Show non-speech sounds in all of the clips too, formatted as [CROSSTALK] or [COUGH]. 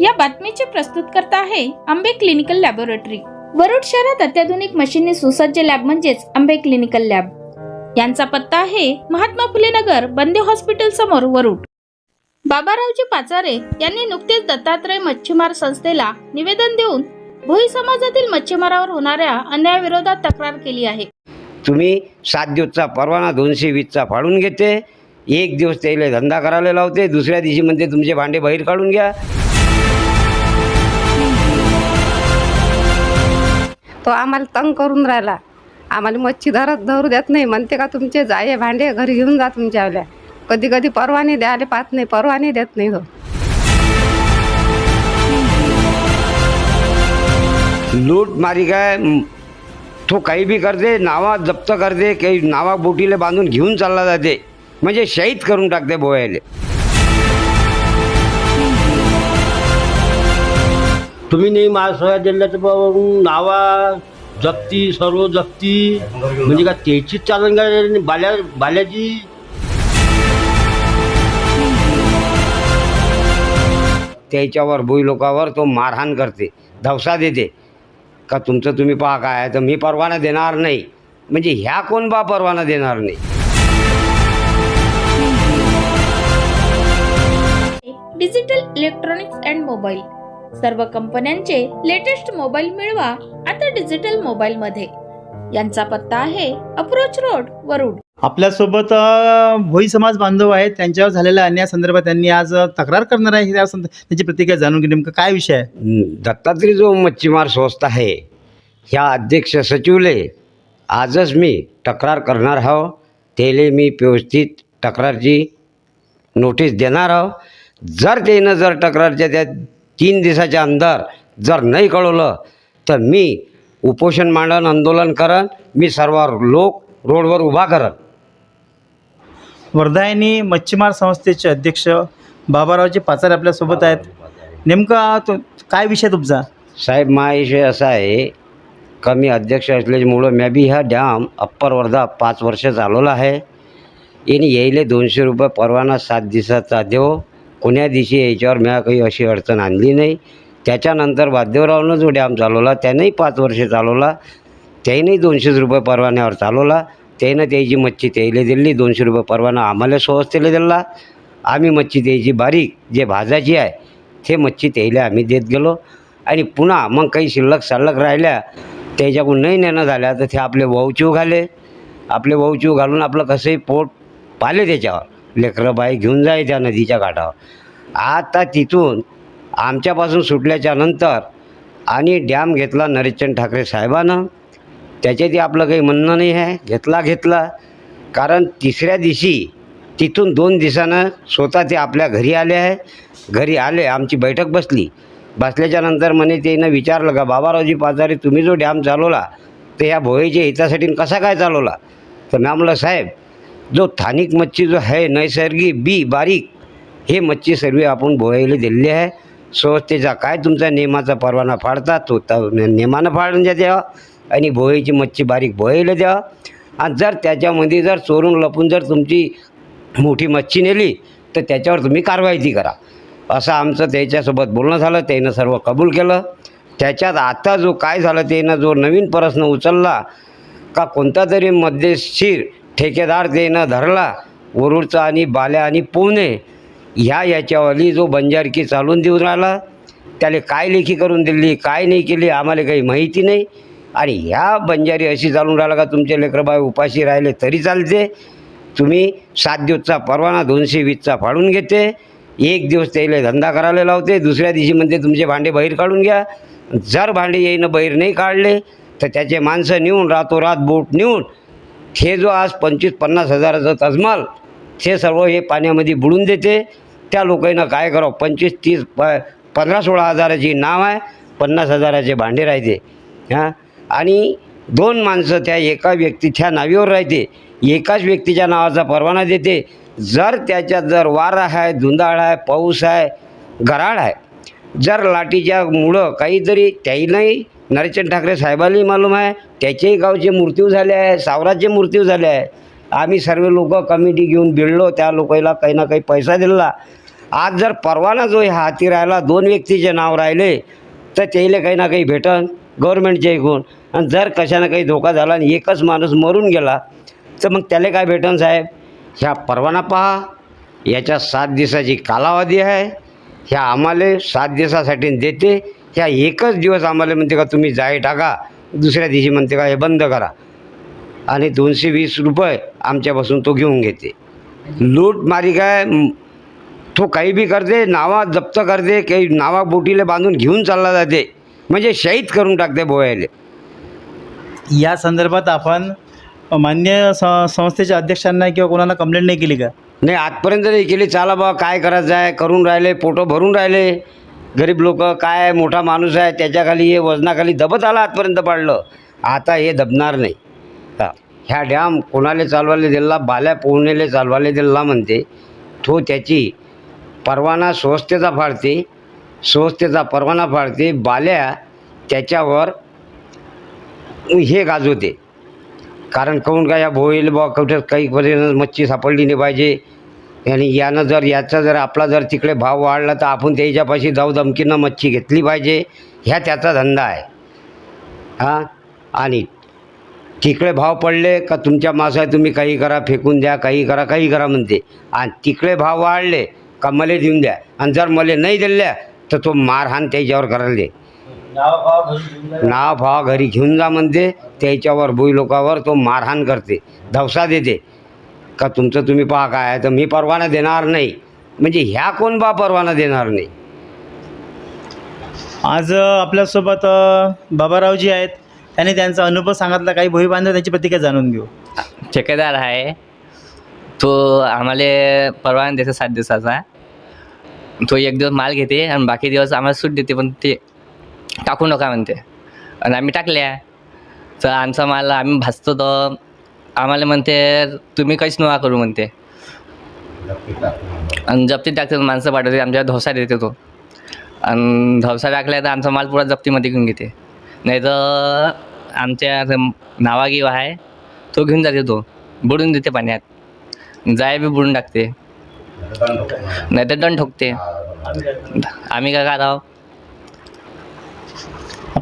या बातमीचे प्रस्तुत करता आहे आंबे क्लिनिकल लॅबोरेटरी. वरुड शहरात अत्याधुनिक मशीनने सुसज्ज लॅब म्हणजेच आंबे क्लिनिकल लॅब. यांचा पत्ता आहे महात्मा फुले नगर बंदे हॉस्पिटल समोर वरुड. बाबारावजी पाचारे यांनी नुकतेच दत्तात्रय मच्छीमार संस्थेला निवेदन देऊन भोई समाजातील मच्छीमारावर होणाऱ्या अन्यायाविरोधात तक्रार केली आहे. तुम्ही सात दिवसचा परवाना दोनशे वीसचा फाडून घेते एक दिवस त्याला धंदा करायला लावते दुसऱ्या दिवशी म्हणते तुमचे भांडे बाहेर काढून घ्या. तो आम्हाला तंग करून राहिला. आम्हाला मच्छी धरत धरू देत नाही. म्हणते का तुमचे जाये भांडे घरी घेऊन जा तुमच्यावाल्या कधी कधी परवाने द्यायला पाहत नाही परवाने देत नाही तो लूट मारी काय? तो काही बी करते नावा जप्त करते काही नावा बोटीला बांधून घेऊन चालला जाते. म्हणजे शहीद करून टाकते बोयाले. तुम्ही नाही महाराष्ट्र जिल्ह्याचं ब- नावा जप्ती सर्व जप्ती. म्हणजे का त्याचीच चालन काय बाल्या बाल्याची. त्याच्यावर भुई लोकावर तो मारहाण करते. धवसा देते. का तुमचं तुम्ही पहा काय आहे. तर मी परवाना देणार नाही. म्हणजे ह्या कोण बा परवाना देणार नाही? Digital electronics and mobile. सर्व कंपन्यांचे लेटेस्ट मोबाईल मिळवा आता डिजिटल मोबाईल मध्ये. यांचा पत्ता आहे अप्रोच रोड वरुड. आपल्यासोबत भोई समाज बांधव आहेत. त्यांच्यावर झालेल्या अन्यायासंदर्भात त्यांनी आज तक्रार करणार आहे. त्या त्यांची प्रतिक्रिया जाणून घे नेमकं काय विषय आहे? हं, दत्तात्रय जो मच्छीमार संस्था आहे ह्या अध्यक्ष सचिवले आजच मी तक्रार करणार आहो. त्याले मी व्यवस्थित तक्रारची नोटीस देणार आहो. जर त्यानं जर तक्रारच्या त्या तीन दिवसाच्या अंदर जर नाही कळवलं तर मी उपोषण मांडन आंदोलन करन मी सर्व लोक रोडवर उभा करन. वर्धायनी मच्छीमार संस्थेचे अध्यक्ष बाबारावचे पाचार आपल्यासोबत आहेत. नेमका तो काय विषय तुमचा? साहेब मा विषय असा आहे का मी अध्यक्ष असल्यामुळं म्या बी ह्या डॅम अप्पर वर्धा पाच वर्ष चालवला आहे. याने यायले दोनशे रुपये परवाना सात दिवसाचा देव. कोण्या दिवशी याच्यावर म्या काही अशी अडचण आणली नाही. त्याच्यानंतर वाद्यवरावनं जो डॅम चालवला त्यानंही पाच वर्ष चालवला. त्यानंही दोनशेच रुपये परवान्यावर चालवला. त्यानं त्याची मच्छी त्याला दिली दोनशे रुपये परवाना आम्हाला स्वस्तेला दिला. आम्ही मच्छी त्याची बारीक जे भाजाची आहे ते मच्छी त्याला आम्ही देत गेलो. आणि पुन्हा मग काही शिल्लक सल्लक राहिल्या त्याच्याकडून नाही नेणं झाल्या तर ते आपले वौचीव घाले. आपले वौचीव घालून आपलं कसंही पोट पाले त्याच्यावर. लेकरं बाई घेऊन जाय त्या नदीच्या काठावर. आता तिथून आमच्यापासून सुटल्याच्या नंतर आणि डॅम घेतला नरेशचंद ठाकरे साहेबानं. त्याच्यातही आपलं काही म्हणणं नाही आहे. घेतला घेतला. कारण तिसऱ्या दिवशी तिथून दोन दिवसानं स्वतः ते आपल्या घरी आले आहे. घरी आले आमची बैठक बसली. बसल्याच्या नंतर म्हणे त्यानं विचारलं का बाबारावजी पाचारे तुम्ही जो डॅम चालवला तर ह्या भोईच्या हितासाठी कसा काय चालवला? तर मी म्हणलं साहेब जो स्थानिक मच्छी जो आहे नैसर्गिक बी बारीक हे मच्छी सर्व आपण बोवायला दिलेली आहे. संस्थेचा काय तुमचा नियमाचा परवाना फाडता तो त नियमानं फाडून द्या. द्यावा आणि भोईची मच्छी बारीक भोयाला द्यावा आणि जर त्याच्यामध्ये जर चोरून लपून जर तुमची मोठी मच्छी नेली तर त्याच्यावर तुम्ही कारवाई ती करा. असं आमचं त्याच्यासोबत बोलणं झालं त्यानं सर्व कबूल केलं. त्याच्यात आता जो काय झालं त्यानं जो नवीन प्रश्न उचलला का कोणता तरी मध्यशीर ठेकेदार त्यानं धरला वरुडचा आणि बाल्या आणि पुणे ह्या याच्यावाली जो बंजारकी चालून देऊन राहिला त्याला काय लेखी करून दिली काय नाही केली आम्हाला काही माहिती नाही. आणि ह्या बंजारी अशी चालून राहिला का तुमचे लेकरबाई उपाशी राहिले तरी चालते. तुम्ही सात दिवसचा परवाना दोनशे वीसचा फाडून घेते. एक दिवस त्याला धंदा करायला लावते दुसऱ्या दिवशी म्हणते तुमचे भांडे बाहेर काढून घ्या. जर भांडे येईनं बाहेर नाही काढले तर त्याचे माणसं नेऊन रातोरात बोट नेऊन हे जो आज पंचवीस पन्नास हजाराचं तजमाल हे सर्व हे पाण्यामध्ये बुडून देते. त्या लोकांना काय करावं? पंचवीस तीस प पंधरा सोळा हजाराची नाव आहे पन्नास हजाराचे भांडे राहते. हां? आणि दोन माणसं त्या एका व्यक्तीच्या नावीवर राहते. एकाच व्यक्तीच्या नावाचा परवाना देते. जर त्याच्यात जर वारा आहे धुंदाळ आहे पाऊस आहे गराळ आहे जर लाटीच्या मुळं काहीतरी त्याहीलाही नरेशचंद ठाकरे साहेबांनाही मालूम आहे त्याच्याही गावचे मृत्यू झाले आहे सावराचे मृत्यू झाले आहे. आम्ही सर्व लोक कमिटी घेऊन भिडलो त्या लोकांना काही ना काही पैसा दिला आज जर परवाना जो ह्या हाती राहिला दोन व्यक्तीचे नाव राहिले तर त्याला काही ना काही भेटन गव्हर्नमेंटच्या इकडून आणि जर कशानं काही धोका झाला आणि एकच माणूस मरून गेला तर मग त्याला काय भेटन साहेब? ह्या परवाना पहा. याच्या सात दिवसाची कालावधी आहे. ह्या आम्हाला सात दिवसासाठी देते. ह्या एकच दिवस आम्हाला म्हणते का तुम्ही जाय टाका दुसऱ्या दिवशी म्हणते का हे बंद करा. आणि दोनशे वीस रुपये आमच्यापासून तो घेऊन घेते. लूट मारी काय तो काही बी करते नावा जप्त करते काही नावा बोटीला बांधून घेऊन चालला जाते. म्हणजे शहीद करून टाकते बोयाले या संदर्भात आपण मान्य स- संस्थेच्या अध्यक्षांना किंवा कोणाला कंप्लेंट नाही केली का? नाही आजपर्यंत नाही केली. चला बा काय करायचं आहे करून राहिले पोटं भरून राहिले. गरीब लोक काय मोठा माणूस आहे त्याच्याखाली हे वजनाखाली दबत आला आजपर्यंत पाडलं. आता हे दबणार नाही. ह्या डॅम कोणाला चालवायला दिला बाल्या पोहणेले चालवायला दिला म्हणते तो त्याची परवाना स्वस्थेचा फाडते स्वस्थेचा परवाना फाडते बाल्या त्याच्यावर हे गाजवते. कारण काऊन का या भोईल बा कुठं काही पर्यंत मच्छी सापडली नाही पाहिजे? आणि यानं जर याचा जर आपला जर तिकडे भाव वाढला तर आपण त्याच्यापाशी जाऊ धमकीनं मच्छी घेतली पाहिजे. ह्या त्याचा धंदा आहे. हां? आणि तिकडे भाव पडले का तुमच्या मासा तुम्ही काही करा फेकून द्या काही करा काही करा म्हणते. आणि तिकडे भाव वाढले का मले देऊन द्या. आणि जर मले नाही दिल्या तर तो मारहाण त्याच्यावर करायला दे. नाव भाव घरी घेऊन जा. म्हणते. त्याच्यावर भुई लोकावर तो मारहाण करते. धवसा देते. का तुमचं तुम्ही पहा काय आहे तर मी परवाना देणार नाही. म्हणजे ह्या कोण बा परवाना देणार नाही? आज अ, आपल्यासोबत अ, बाबारावजी आहेत. त्यांनी त्यांचा अनुभव सांगितला काही भोई बांधव त्यांची प्रतिक्रिया जाणून घेऊ. ठेकेदार आहे. तो आम्हाला परवाना देते सात दिवसाचा. तो एक दिवस माल घेते आणि बाकी दिवस आम्हाला सूट देते पण ते टाकू नका म्हणते. आणि आम्ही टाकल्या. तर आमचा माल आम्ही भाजतो तर आम्हाला म्हणते तुम्ही काहीच नका करू म्हणते. आणि जप्तीत टाकते माणसं पाठवते आमच्या धोसा देते तो. आणि धवसा टाकल्या तर आमचा माल पुरा जप्तीमध्ये घेऊन घेते. नाही तर आमच्या नावागिवा आहे तो घेऊन जाते तो. बुडून देते पाण्यात. जाय बी बुडून टाकते. नाही तर दंड ठोकते. आम्ही काय करावं?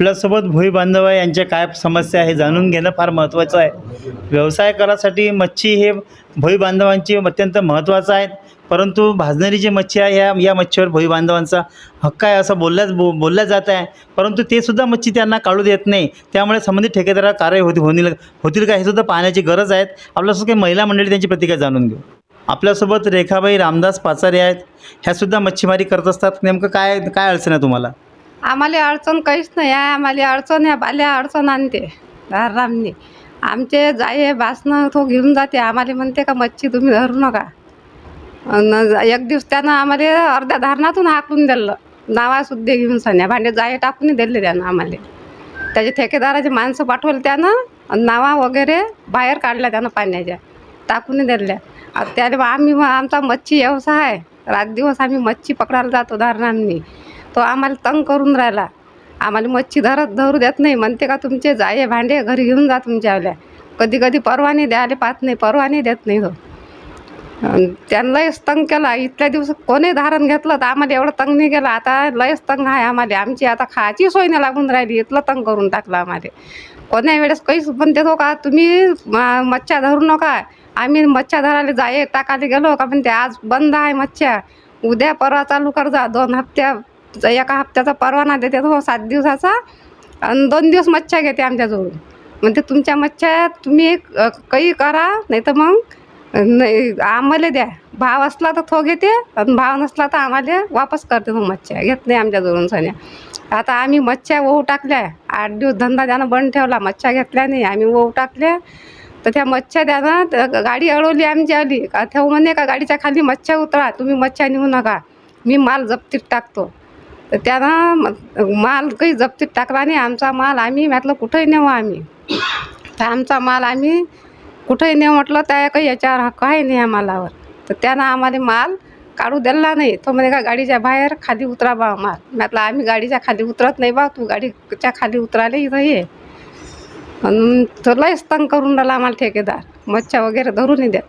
आपल्यासोबत भोई बांधव आहे यांच्या काय समस्या आहे जाणून घेणं फार महत्त्वाचं आहे. व्यवसाय करासाठी मच्छी हे भोई बांधवांची अत्यंत महत्त्वाचं आहे. परंतु भाजणारी जी मच्छी आहे या या मच्छीवर भोई बांधवांचा हक्क आहे असं बोलल्याच बो बोलल्या जात आहे. परंतु ते सुद्धा मच्छी त्यांना काढू देत नाही. त्यामुळे संबंधित ठेकेदाराला कार्य होती होतील होतील का हे सुद्धा पाहण्याची गरज आहे. आपल्यासोबत काही महिला मंडळी त्यांची प्रतिक्रिया जाणून घेऊ. आपल्यासोबत रेखाबाई रामदास पाचारे आहेत. ह्यासुद्धा मच्छीमारी करत असतात. नेमकं काय काय अडचण आहे तुम्हाला? आम्हाला अडचण काहीच नाही. आहे आम्हाला अडचण या बाल्या अडचण आणते. धारामने आमचे जाये बासनं तो घेऊन जाते. आम्हाला म्हणते का मच्छी तुम्ही धरू नका. एक दिवस त्यानं आम्हाला अर्ध्या धारणातून हाकून दिलं. नावासुद्धा घेऊन सन्या भांडे जाये टाकून दिले त्यानं आम्हाला. त्याचे ठेकेदाराचे माणसं पाठवले त्यानं. नावा वगैरे बाहेर काढल्या त्यानं पाण्याच्या. टाकून दिल्या. आता त्याने आम्ही मग आमचा मच्छी व्यवसाय आहे. रात दिवस आम्ही मच्छी पकडायला जातो धारणांनी तो आम्हाला तंग करून राहिला. आम्हाला मच्छी धरत धरू देत नाही. म्हणते का तुमचे जाये भांडे घरी घेऊन जा तुमच्यावल्या कधी कधी परवाने द्यायला पाहत नाही परवाने देत नाही तो. त्यानं लयच तंग केला. इथल्या दिवस कोणी धारण घेतलं तर आम्हाला एवढं तंग नाही केलं. आता लयच तंग आहे आम्हाला. आमची आता खायची सोय नाही लागून राहिली. इथलं तंग करून टाकलं आम्हाला. कोण्या वेळेस काहीच पण देतो का? तुम्ही मच्छ्या धरू नका. आम्ही मच्छ्या धरायला जाये टाकायला गेलो का? पण ते आज बंद आहे मच्छ्या. उद्या परवा चालू कर जा दोन हप्त्या एका हप्त्याचा परवाना देते हो सात दिवसाचा. आणि दोन दिवस मच्छ्या घेते आमच्याजवळून. म्हणजे तुमच्या मच्छा तुम्ही काही करा नाही तर मग नाही आम्हाला द्या. भाव असला तर थो घेते आणि भाव नसला तर आम्हाला वापस करते मग मच्छ्या. घेत नाही आमच्याजवळून सन्या. आता आम्ही मच्छ्या वहू टाकल्या. आठ दिवस धंदा त्यानं बंद ठेवला. मच्छ्या घेतल्या नाही. आम्ही वहू टाकल्या. तर त्या मच्छ्या त्यानं गाडी अडवली आमची आली. का ठेवू म्हणे का गाडीच्या खाली मच्छ्या उतरा. तुम्ही मच्छ्या नेऊ नका. मी माल जप्तीत टाकतो. तर त्यानं माल काही जप्तीत टाकला नाही. आमचा माल आम्ही म्हटलं कुठंही नेऊ आम्ही. तर आमचा माल आम्ही कुठंही नेऊ म्हटलं त्या काही याच्यावर हक्क आहे नाही या मालावर तर त्यानं आम्हाला माल काढू दिला नाही. तो म्हणे का गाडीच्या बाहेर खाली उतरा बा माल. म्हटलं आम्ही गाडीच्या खाली उतरत नाही बा तू गाडीच्या खाली उतरायला इथं ये. आणि तो लयच तंग करून राहिला आम्हाला ठेकेदार. मच्छ्या वगैरे धरून द्या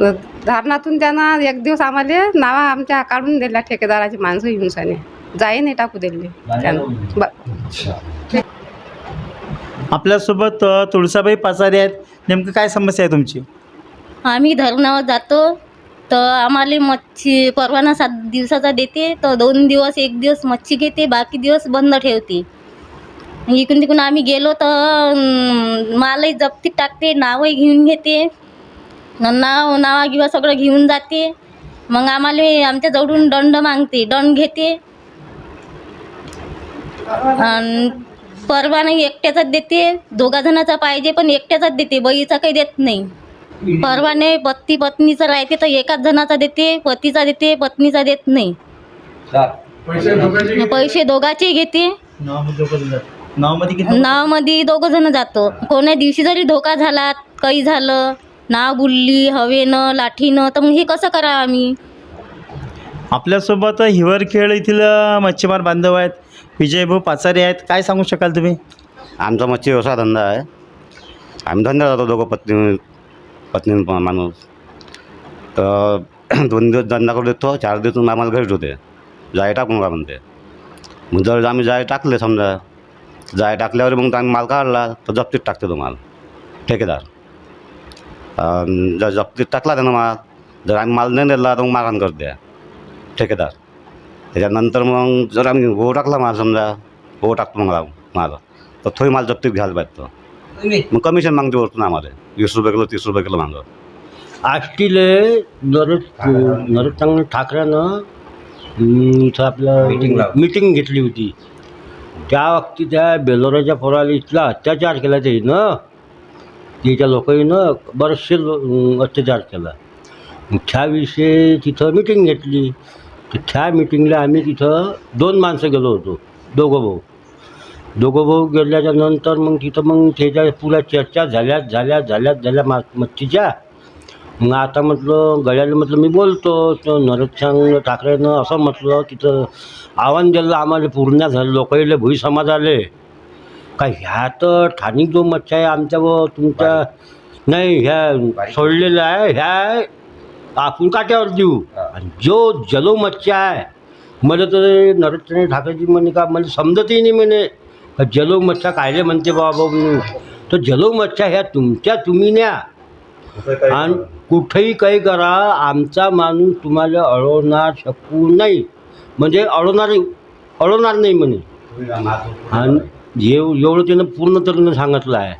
देत धारणातून त्यांना एक दिवस आम्हाला नावा आमच्या काढून दिल्या ठेकेदाराची माणसं हिंसाने. जाई नाही टाकू दिली त्यानं ब- आपल्यासोबत तुळसाबाई पाचारे आहेत. नेमकं काय समस्या आहे तुमची? आम्ही धरणावर जातो. तर आम्हाला मच्छी परवाना सात दिवसाचा देते. तर दोन दिवस एक दिवस मच्छी घेते. बाकी दिवस बंद ठेवते. इकडून तिकडून आम्ही गेलो तर मालही जप्तीत टाकते नावही घेऊन घेते. नाव नावा किंवा सगळं घेऊन जाते. मग आम्हाला आमच्या जवळून दंड मागते. दंड घेते. आणि परवाना एकट्याचाच देते दोघा जणाचा पाहिजे पण एकट्याचाच देते बाईचा काही देत नाही. परवाने पती पत्नीचं राहते तर एकाच जणाचा देते पतीचा देते पत्नीचा देत नाही. पैसे दोघाचे घेते? नावामध्ये दोघं जण जातो. कोण्या दिवशी जरी धोका झाला काही झालं नाव बुलली हवेनं लाठीनं तर मग हे कसं करा आम्ही? आपल्यासोबत हिवरखेळ येथील मच्छीमार बांधव आहेत. विजयभाऊ पाचारे आहेत. काय सांगू शकाल तुम्ही? आमचा मच्छी व्यवसाय धंदा आहे. आम्ही धंदा जातो दोघं पत्नी पत्नी माणूस. तर [CLEARS THROAT] दोन दिवस धंदा करू देतो चार दिवस आम्हाला घरीच होते जाय टाकून का म्हणते? मग जर आम्ही जाय टाकले समजा जाय टाकल्यावर मग आम्ही माल काढला तर जप्तीत टाकते तो माल. ठेकेदार. अन् जर जप्तीत टाकला त्यानं माल जर आम्ही माल नाही दिला तर मग मारहाण करते. ठेकेदार. त्याच्यानंतर मग जर आम्ही हो टाकला माल समजा हो टाकतो मग आम- माल तर थोडी माल जप्तीत घ्यायला पाहिजे तो मग कमिशन मागते वरतून आम्हाला. वीस रुपये किलो तीस रुपये किलो मागं. आष्टीले नरेश नरेश चांगलं ठाकरेनं अं, इथं आपलं. मीटिंग घेतली होती. त्या वक्ती त्या बेलोराच्या पोराला इथला अत्याचार केला त्यानं त्याच्या लोकांनं बरेचसे अत्याचार केला. त्याविषयी तिथं मिटिंग घेतली. तर त्या मिटिंगला आम्ही तिथं दोन माणसं गेलो होतो दोघं भाऊ. दोघं भाऊ गेल्याच्यानंतर मग तिथं मग त्याच्या पुऱ्या चर्चा झाल्यात झाल्या झाल्यात झाल्या मा मच्छीच्या मग आता म्हटलं गळ्याला म्हटलं मी बोलतो. तर नरचांग ठाकरेनं असं म्हटलं तिथं आव्हान दिलं आम्हाला पूर्ण झालं लोकांना भुई समाज आले. का ह्या तर स्थानिक जो मच्छी आहे आमच्या व तुमच्या नाही ह्या सोडलेल्या आहे ह्या आपण काट्यावर देऊ. आणि जो जलो मच्छी आहे मला तर नरचंद्र ठाकरेजी म्हणे का मला समजतही नाही म्हणे. जलो मच्छा कायले म्हणते बाबा म्हणून. तर जलो मच्छा ह्या तुमच्या तुम्ही न्या. आणि कुठेही काही करा आमचा माणूस तुम्हाला अडवणार शकू नाही. म्हणजे अडवणार अडवणार नाही म्हणे. आणि एव एवढं त्यानं पूर्ण तऱ्हेनं सांगितलं आहे.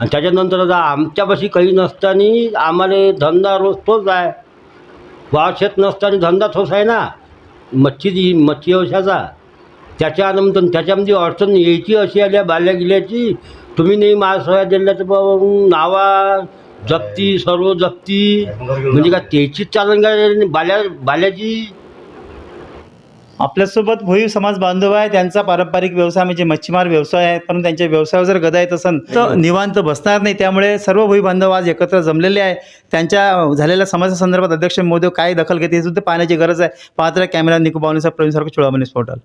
आणि त्याच्यानंतर आता आमच्यापाशी काही नसताना आम्हाला धंदा रोज तोच आहे. वाव शेत नसताना धंदा तोच आहे ना. मच्छी मच्छी व्यवसायाचा त्याच्यानंतर त्याच्यामध्ये अडचण यायची अशी आल्या बाल्या गेल्याची. तुम्ही नाही महाराष्ट्र जिल्ह्याचं ब- नावा जप्ती सर्व जप्ती. म्हणजे का त्याचीच चालन काय बाल्या बाल्याची आपल्यासोबत भोई समाज बांधव आहे त्यांचा पारंपरिक व्यवसाय म्हणजे मच्छीमार व्यवसाय आहे पण त्यांच्या व्यवसायावर जर गदा येत असेल तर निवांत बसणार नाही. त्यामुळे सर्व भोई बांधव आज एकत्र जमलेले आहे त्यांच्या झालेल्या समस्या संदर्भात अध्यक्ष मोदी काय दखल घेते हे सुद्धा पाहण्याची गरज आहे. पाहत कॅमेरा निको बावणीचा प्रवीण सारखं चोळामणी पोर्टल